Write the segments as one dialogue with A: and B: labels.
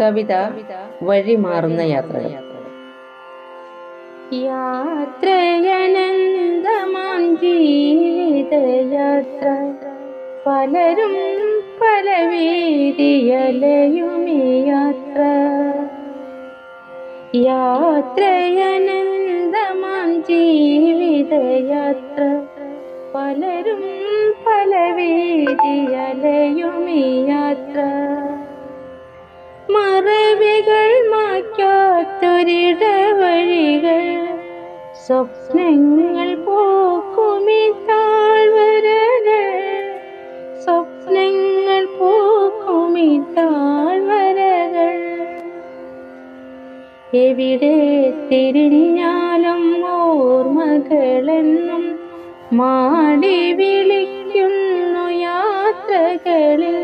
A: കവിത വഴിമാറുന്ന യാത്ര യാത്രയനന്തമാം ജീവിതയാത്ര. പലരും പല വീതിയലയും യാത്ര. യാത്രയനന്തമാം പലരും പല വീതിയലയും യാത്ര. മാറ്റാത്തൊരിടവഴികൾ സ്വപ്നങ്ങൾ പോക്കുമി താഴ്വരകൾ സ്വപ്നങ്ങൾ പോക്കുമി താഴ്വരകൾ എവിടെ തിരിഞ്ഞാലും ഓർമ്മകളെന്നും മാടി വിളിക്കുന്നു യാത്രകളിൽ.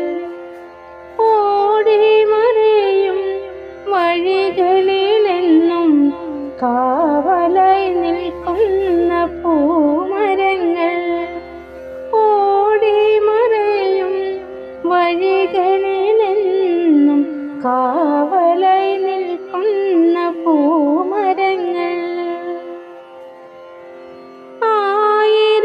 A: വഴികളിലെന്നും കാവലായി നിൽക്കുന്ന പൂമരങ്ങൾ. ആയിരമായിരം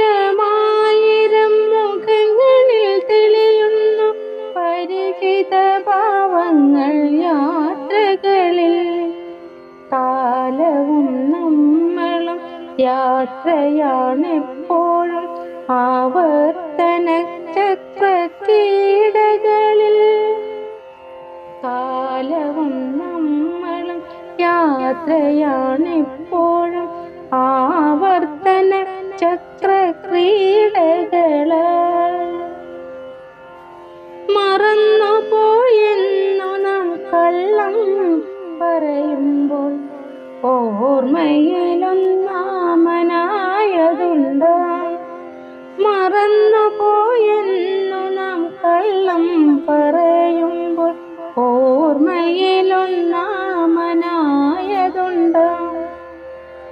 A: മുഖങ്ങളിൽ തെളിയുന്നു പരിചിത ഭാവങ്ങൾ യാത്രകളിൽ. കാലവും നമ്മളും യാത്രയാണെപ്പോഴും ആവർത്തന യാത്രയാണെപ്പോഴും ആവർത്തന ചക്രക്രീഡകള മറന്നു പോയെന്നു നാം കള്ളം പറയുമ്പോൾ ഓർമ്മയിലൊന്നാമനായതുണ്ട്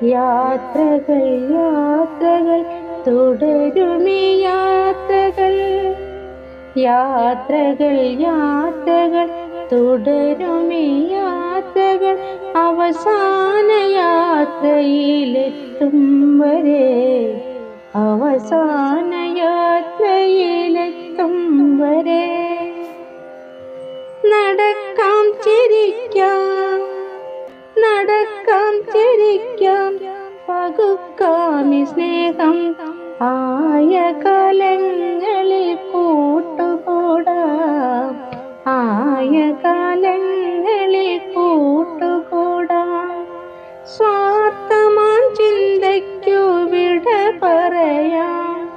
A: യാത്രകൾ യാത്രകൾ തുടരുമേ യാത്രകൾ. യാത്രകൾ യാത്രകൾ തുടരുമേ യാത്രകൾ. അവസാന യാത്രയിലെത്തും വരെ അവസാന യാത്രയിലെത്തും വരെ. നടക്കാം ചിരിക്കാം. ചിരിക്കാം പകുക്കാമി സ്നേഹം. ആയ കാലങ്ങളിൽ കൂട്ടുകൂടാം. ആയ കാലങ്ങളിൽ കൂട്ടുകൂടാം. സ്വാർത്ഥമാൻ ചിന്തയ്ക്കു വിട പറയാം.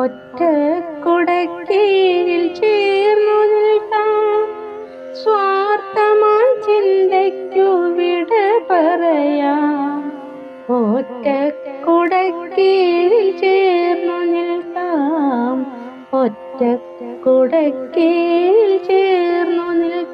A: ഒറ്റ ഒറ്റക്കുടക്കീഴിൽ ചേർന്നു നിൽക്കാം. ഒറ്റക്കുടക്കീഴിൽ ചേർന്നു നിൽക്കാം.